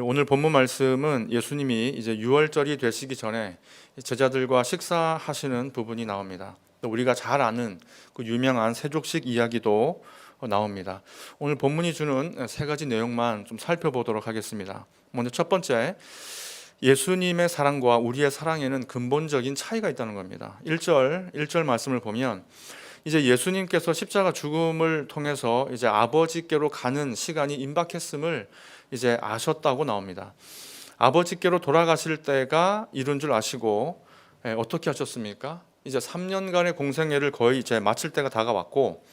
오늘 본문 말씀은 예수님이 이제 유월절이 되시기 전에 제자들과 식사하시는 부분이 나옵니다. 또 우리가 잘 아는 그 유명한 세족식 이야기도 나옵니다. 오늘 본문이 주는 세 가지 내용만 좀 살펴보도록 하겠습니다. 먼저 첫 번째, 예수님의 사랑과 우리의 사랑에는 근본적인 차이가 있다는 겁니다. 1절, 1절 말씀을 보면 이제 예수님께서 십자가 죽음을 통해서 이제 아버지께로 가는 시간이 임박했음을 이제 아셨다고 나옵니다. 아버지께로 돌아가실 때가 이른 줄 아시고 예, 어떻게 하셨습니까? 이제 3년간의 공생애를 거의 이제 마칠 때가 다가왔고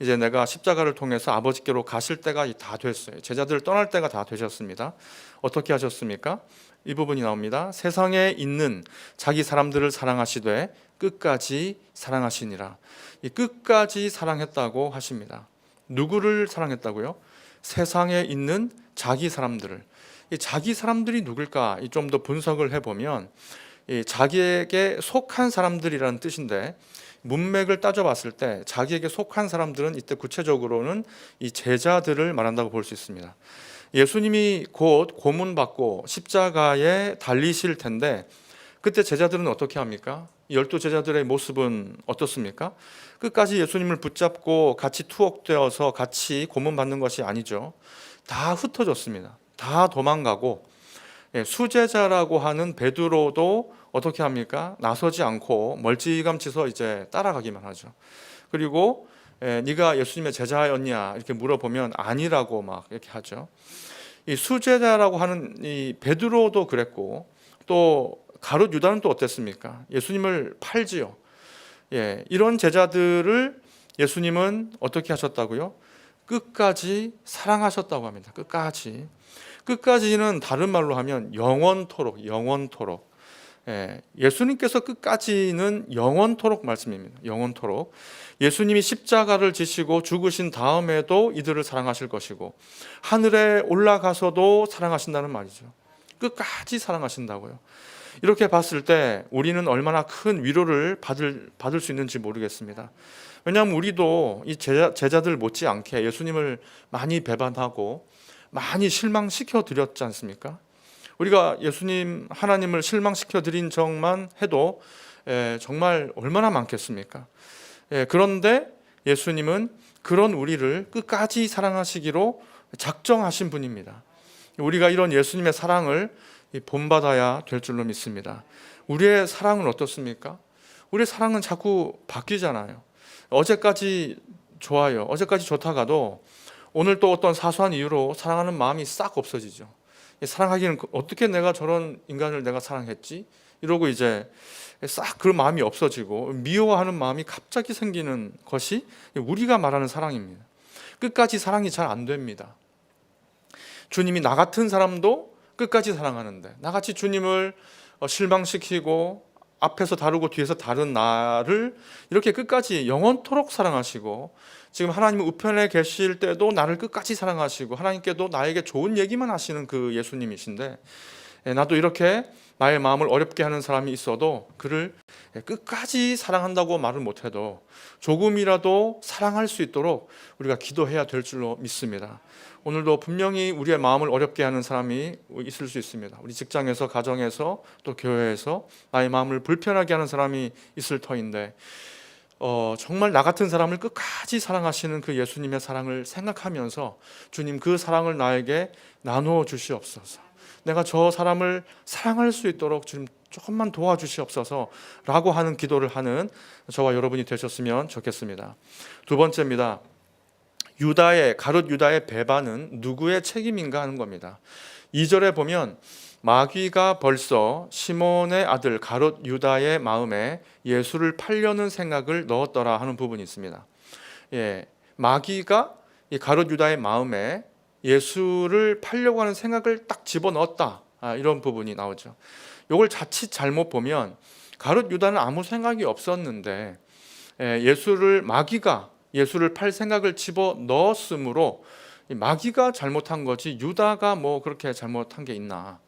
이제 내가 십자가를 통해서 아버지께로 가실 때가 다 됐어요. 제자들 떠날 때가 다 되셨습니다. 어떻게 하셨습니까? 이 부분이 나옵니다. 세상에 있는 자기 사람들을 사랑하시되 끝까지 사랑하시니라. 이 끝까지 사랑했다고 하십니다. 누구를 사랑했다고요? 세상에 있는 자기 사람들을. 이 자기 사람들이 누굴까? 좀 더 분석을 해보면 이 자기에게 속한 사람들이라는 뜻인데 문맥을 따져봤을 때 자기에게 속한 사람들은 이때 구체적으로는 이 제자들을 말한다고 볼 수 있습니다. 예수님이 곧 고문받고 십자가에 달리실 텐데 그때 제자들은 어떻게 합니까? 열두 제자들의 모습은 어떻습니까? 끝까지 예수님을 붙잡고 같이 투옥되어서 같이 고문받는 것이 아니죠. 다 흩어졌습니다. 다 도망가고 예, 수제자라고 하는 베드로도 어떻게 합니까? 나서지 않고 멀찌감치서 이제 따라가기만 하죠. 그리고 예, 네가 예수님의 제자였냐 이렇게 물어보면 아니라고 막 이렇게 하죠. 이 수제자라고 하는 이 베드로도 그랬고 또 가룟 유다는 또 어땠습니까? 예수님을 팔지요. 예, 이런 제자들을 예수님은 어떻게 하셨다고요? 끝까지 사랑하셨다고 합니다. 끝까지. 끝까지는 다른 말로 하면 영원토록, 영원토록. 예, 예수님께서 끝까지는 영원토록 말씀입니다. 영원토록. 예수님이 십자가를 지시고 죽으신 다음에도 이들을 사랑하실 것이고 하늘에 올라가서도 사랑하신다는 말이죠. 끝까지 사랑하신다고요. 이렇게 봤을 때 우리는 얼마나 큰 위로를 받을 받을 수 있는지 모르겠습니다. 왜냐하면 우리도 이 제자, 제자들 못지않게 예수님을 많이 배반하고 많이 실망시켜 드렸지 않습니까? 우리가 예수님 하나님을 실망시켜 드린 적만 해도 에, 정말 얼마나 많겠습니까? 에, 그런데 예수님은 그런 우리를 끝까지 사랑하시기로 작정하신 분입니다. 우리가 이런 예수님의 사랑을 본받아야 될 줄로 믿습니다. 우리의 사랑은 어떻습니까? 우리의 사랑은 자꾸 바뀌잖아요. 어제까지 좋아요. 어제까지 좋다가도 오늘 또 어떤 사소한 이유로 사랑하는 마음이 싹 없어지죠. 사랑하기는 어떻게 내가 저런 인간을 내가 사랑했지? 이러고 이제 싹 그런 마음이 없어지고 미워하는 마음이 갑자기 생기는 것이 우리가 말하는 사랑입니다. 끝까지 사랑이 잘 안 됩니다. 주님이 나 같은 사람도 끝까지 사랑하는데 나같이 주님을 어, 실망시키고 앞에서 다루고 뒤에서 다른 나를 이렇게 끝까지 영원토록 사랑하시고 지금 하나님 우편에 계실 때도 나를 끝까지 사랑하시고 하나님께도 나에게 좋은 얘기만 하시는 그 예수님이신데 예, 나도 이렇게 나의 마음을 어렵게 하는 사람이 있어도 그를 끝까지 사랑한다고 말을 못해도 조금이라도 사랑할 수 있도록 우리가 기도해야 될 줄로 믿습니다. 오늘도 분명히 우리의 마음을 어렵게 하는 사람이 있을 수 있습니다. 우리 직장에서, 가정에서, 또 교회에서 나의 마음을 불편하게 하는 사람이 있을 터인데 어, 정말 나 같은 사람을 끝까지 사랑하시는 그 예수님의 사랑을 생각하면서 주님 그 사랑을 나에게 나누어 주시옵소서. 내가 저 사람을 사랑할 수 있도록 주님 조금만 도와주시옵소서라고 하는 기도를 하는 저와 여러분이 되셨으면 좋겠습니다. 두 번째입니다. 유다의 가룟 유다의 배반은 누구의 책임인가 하는 겁니다. 2절에 보면 마귀가 벌써 시몬의 아들 가롯 유다의 마음에 예수를 팔려는 생각을 넣었더라 하는 부분이 있습니다. 예, 마귀가 이 가롯 유다의 마음에 예수를 팔려고 하는 생각을 딱 집어 넣었다 아, 이런 부분이 나오죠. 이걸 자칫 잘못 보면 가롯 유다는 아무 생각이 없었는데 예, 예수를 마귀가 예수를 팔 생각을 집어 넣었으므로 마귀가 잘못한 거지 유다가 뭐 그렇게 잘못한 게 있나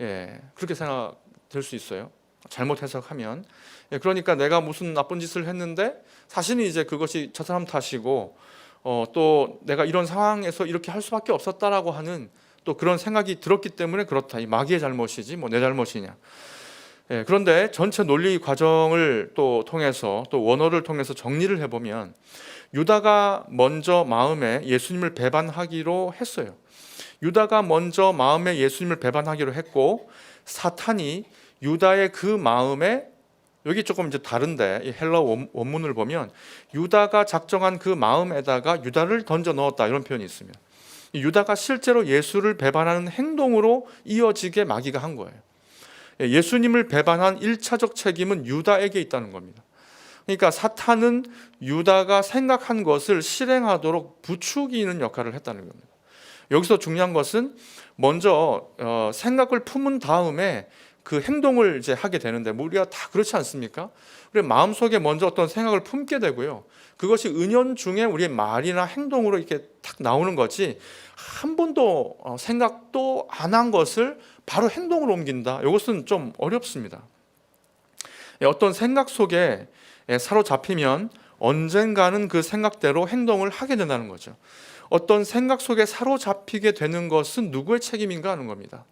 예 그렇게 생각될 수 있어요 잘못 해석하면 예, 그러니까 내가 무슨 나쁜 짓을 했는데 사실은 이제 그것이 저 사람 탓이고 어, 또 내가 이런 상황에서 이렇게 할 수밖에 없었다라고 하는 또 그런 생각이 들었기 때문에 그렇다. 이 마귀의 잘못이지 뭐 내 잘못이냐. 예, 그런데 전체 논리 과정을 또 통해서 또 원어를 통해서 정리를 해보면 유다가 먼저 마음에 예수님을 배반하기로 했어요. 유다가 먼저 마음에 예수님을 배반하기로 했고 사탄이 유다의 그 마음에 여기 조금 이제 다른데 이 헬라 원- 원문을 보면 유다가 작정한 그 마음에다가 유다를 던져 넣었다 이런 표현이 있습니다. 이 유다가 실제로 예수를 배반하는 행동으로 이어지게 마귀가 한 거예요. 예, 예수님을 배반한 일차적 책임은 유다에게 있다는 겁니다. 그러니까 사탄은 유다가 생각한 것을 실행하도록 부추기는 역할을 했다는 겁니다. 여기서 중요한 것은 먼저 어, 생각을 품은 다음에 그 행동을 이제 하게 되는데 뭐 우리가 다 그렇지 않습니까? 우리 마음 속에 먼저 어떤 생각을 품게 되고요. 그것이 은연 중에 우리의 말이나 행동으로 이렇게 탁 나오는 거지 한 번도 어, 생각도 안 한 것을 바로 행동으로 옮긴다. 이것은 좀 어렵습니다. 예, 어떤 생각 속에 예, 사로잡히면 언젠가는 그 생각대로 행동을 하게 된다는 거죠. 어떤 생각 속에 사로잡히게 되는 것은 누구의 책임인가 하는 겁니다.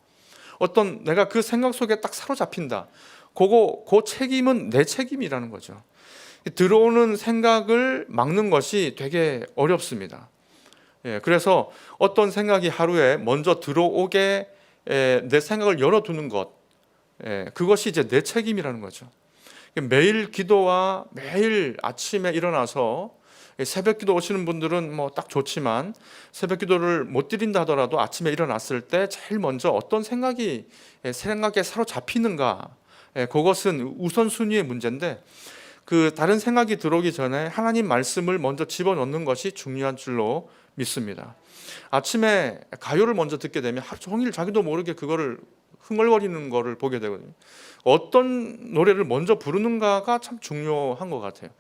어떤 내가 그 생각 속에 딱 사로잡힌다. 그거 그 책임은 내 책임이라는 거죠. 들어오는 생각을 막는 것이 되게 어렵습니다. 예, 그래서 어떤 생각이 하루에 먼저 들어오게 에, 내 생각을 열어두는 것, 예, 그것이 이제 내 책임이라는 거죠. 매일 기도와 매일 아침에 일어나서 새벽 기도 오시는 분들은 뭐 딱 좋지만 새벽 기도를 못 드린다 하더라도 아침에 일어났을 때 제일 먼저 어떤 생각이 예, 생각에 사로잡히는가 예, 그것은 우선순위의 문제인데 그 다른 생각이 들어오기 전에 하나님 말씀을 먼저 집어넣는 것이 중요한 줄로 믿습니다. 아침에 가요를 먼저 듣게 되면 하루 종일 자기도 모르게 그거를 흥얼거리는 거를 보게 되거든요. 어떤 노래를 먼저 부르는가가 참 중요한 것 같아요.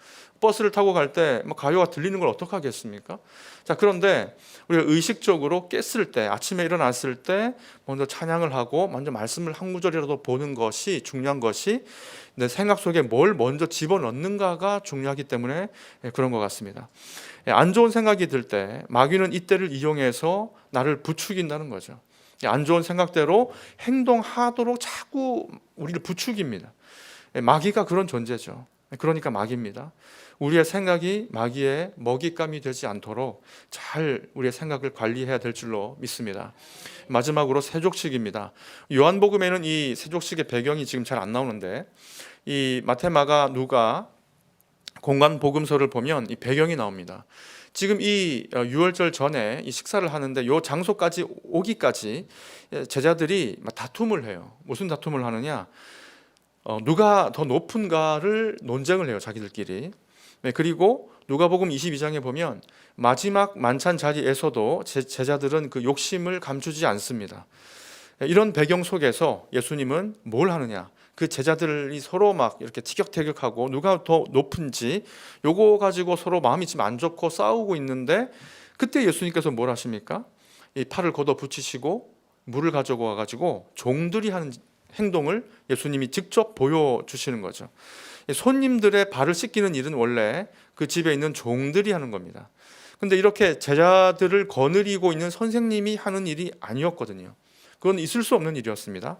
버스를 타고 갈 때 가요가 들리는 걸 어떻게 하겠습니까? 자 그런데 우리가 의식적으로 깼을 때 아침에 일어났을 때 먼저 찬양을 하고 먼저 말씀을 한 구절이라도 보는 것이 중요한 것이 내 생각 속에 뭘 먼저 집어넣는가가 중요하기 때문에 그런 것 같습니다. 안 좋은 생각이 들 때 마귀는 이때를 이용해서 나를 부추긴다는 거죠. 안 좋은 생각대로 행동하도록 자꾸 우리를 부추깁니다. 마귀가 그런 존재죠. 그러니까 마귀입니다. 우리의 생각이 마귀의 먹잇감이 되지 않도록 잘 우리의 생각을 관리해야 될 줄로 믿습니다. 마지막으로 세족식입니다. 요한복음에는 이 세족식의 배경이 지금 잘 안 나오는데 이 마테마가 누가 공간 복음서를 보면 이 배경이 나옵니다. 지금 이 어, 유월절 전에 이 식사를 하는데 요 장소까지 오기까지 제자들이 막 다툼을 해요. 무슨 다툼을 하느냐? 어, 누가 더 높은가를 논쟁을 해요. 자기들끼리. 네, 그리고 누가복음 22장에 보면 마지막 만찬 자리에서도 제, 제자들은 그 욕심을 감추지 않습니다. 네, 이런 배경 속에서 예수님은 뭘 하느냐? 그 제자들이 서로 막 이렇게 티격태격하고 누가 더 높은지 요거 가지고 서로 마음이 좀안 좋고 싸우고 있는데 그때 예수님께서 뭘 하십니까? 이 팔을 걷어 붙이시고 물을 가져와 가지고 종들이 하는 행동을 예수님이 직접 보여주시는 거죠. 손님들의 발을 씻기는 일은 원래 그 집에 있는 종들이 하는 겁니다. 근데 이렇게 제자들을 거느리고 있는 선생님이 하는 일이 아니었거든요. 그건 있을 수 없는 일이었습니다.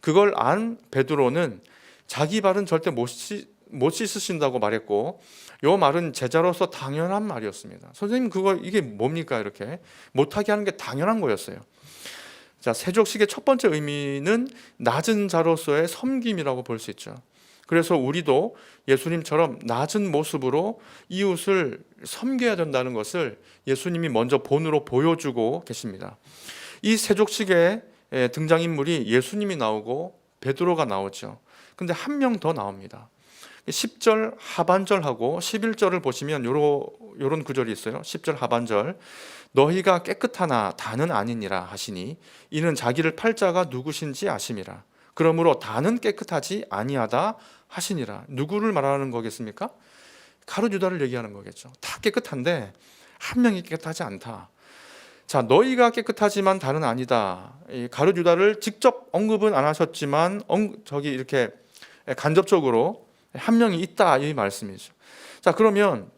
그걸 안 베드로는 자기 발은 절대 못, 씻, 못 씻으신다고 말했고 요 말은 제자로서 당연한 말이었습니다. 선생님 그거 이게 뭡니까 이렇게 못하게 하는 게 당연한 거였어요. 자 세족식의 첫 번째 의미는 낮은 자로서의 섬김이라고 볼 수 있죠. 그래서 우리도 예수님처럼 낮은 모습으로 이웃을 섬겨야 된다는 것을 예수님이 먼저 본으로 보여주고 계십니다. 이 세족식의 등장인물이 예수님이 나오고 베드로가 나오죠. 근데 한 명 더 나옵니다. 10절 하반절하고 11절을 보시면 요런 요런 구절이 있어요. 10절 하반절 너희가 깨끗하나 다는 아니니라 하시니 이는 자기를 팔자가 누구신지 아심이라. 그러므로 다는 깨끗하지 아니하다 하시니라. 누구를 말하는 거겠습니까? 가룟 유다를 얘기하는 거겠죠. 다 깨끗한데 한 명이 깨끗하지 않다. 자, 너희가 깨끗하지만 다는 아니다. 가룟 유다를 직접 언급은 안 하셨지만 저기 이렇게 간접적으로 한 명이 있다 이 말씀이죠. 자, 그러면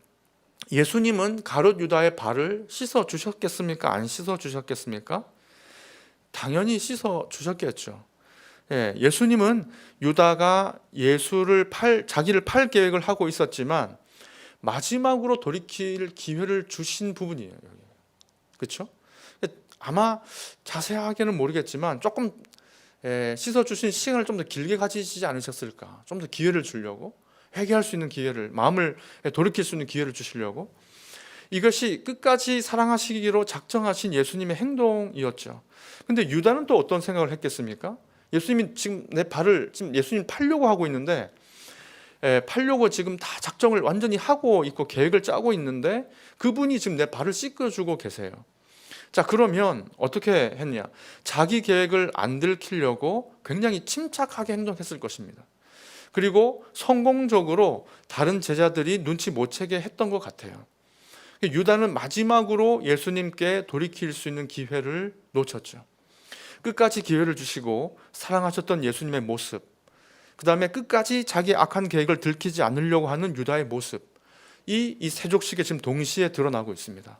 예수님은 가룟 유다의 발을 씻어 주셨겠습니까? 안 씻어 주셨겠습니까? 당연히 씻어 주셨겠죠. 예, 예수님은 유다가 예수를 팔 자기를 팔 계획을 하고 있었지만 마지막으로 돌이킬 기회를 주신 부분이에요. 그렇죠? 아마 자세하게는 모르겠지만 조금 예, 씻어 주신 시간을 좀 더 길게 가지지 않으셨을까? 좀 더 기회를 주려고 회개할 수 있는 기회를 마음을 돌이킬 수 있는 기회를 주시려고 이것이 끝까지 사랑하시기로 작정하신 예수님의 행동이었죠. 근데 유다는 또 어떤 생각을 했겠습니까? 예수님이 지금 내 발을 지금 예수님 팔려고 하고 있는데 에, 팔려고 지금 다 작정을 완전히 하고 있고 계획을 짜고 있는데 그분이 지금 내 발을 씻겨주고 계세요. 자 그러면 어떻게 했냐? 자기 계획을 안 들키려고 굉장히 침착하게 행동했을 것입니다. 그리고 성공적으로 다른 제자들이 눈치 못 채게 했던 것 같아요. 유다는 마지막으로 예수님께 돌이킬 수 있는 기회를 놓쳤죠. 끝까지 기회를 주시고 사랑하셨던 예수님의 모습, 그 다음에 끝까지 자기 악한 계획을 들키지 않으려고 하는 유다의 모습, 이, 이 세족식에 지금 동시에 드러나고 있습니다.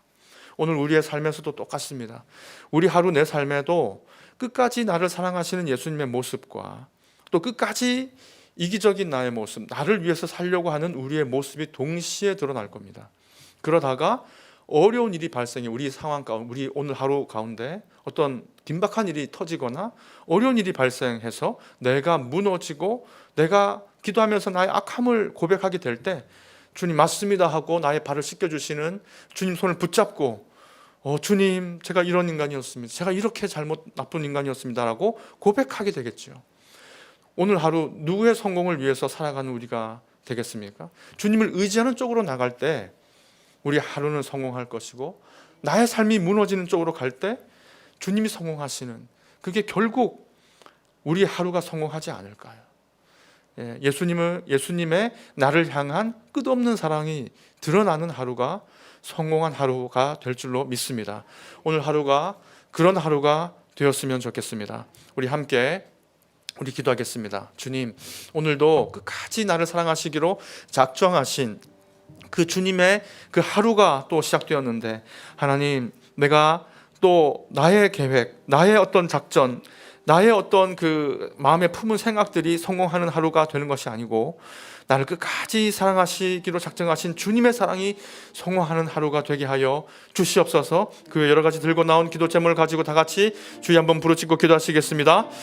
오늘 우리의 삶에서도 똑같습니다. 우리 하루 내 삶에도 끝까지 나를 사랑하시는 예수님의 모습과 또 끝까지 이기적인 나의 모습, 나를 위해서 살려고 하는 우리의 모습이 동시에 드러날 겁니다. 그러다가 어려운 일이 발생해 우리 상황 가운데 우리 오늘 하루 가운데 어떤 긴박한 일이 터지거나 어려운 일이 발생해서 내가 무너지고 내가 기도하면서 나의 악함을 고백하게 될 때 주님 맞습니다 하고 나의 발을 씻겨 주시는 주님 손을 붙잡고 어 주님 제가 이런 인간이었습니다. 제가 이렇게 잘못 나쁜 인간이었습니다라고 고백하게 되겠죠. 오늘 하루 누구의 성공을 위해서 살아가는 우리가 되겠습니까? 주님을 의지하는 쪽으로 나갈 때 우리 하루는 성공할 것이고 나의 삶이 무너지는 쪽으로 갈 때 주님이 성공하시는 그게 결국 우리 하루가 성공하지 않을까요? 예, 예수님을 예수님의 나를 향한 끝없는 사랑이 드러나는 하루가 성공한 하루가 될 줄로 믿습니다. 오늘 하루가 그런 하루가 되었으면 좋겠습니다. 우리 함께 우리 기도하겠습니다. 주님, 오늘도 끝까지 나를 사랑하시기로 작정하신 그 주님의 그 하루가 또 시작되었는데 하나님 내가 또 나의 계획, 나의 어떤 작전, 나의 어떤 그 마음에 품은 생각들이 성공하는 하루가 되는 것이 아니고 나를 끝까지 사랑하시기로 작정하신 주님의 사랑이 성공하는 하루가 되게 하여 주시옵소서. 그 여러 가지 들고 나온 기도 제목을 가지고 다 같이 주의 한번 부르짖고 기도하시겠습니다.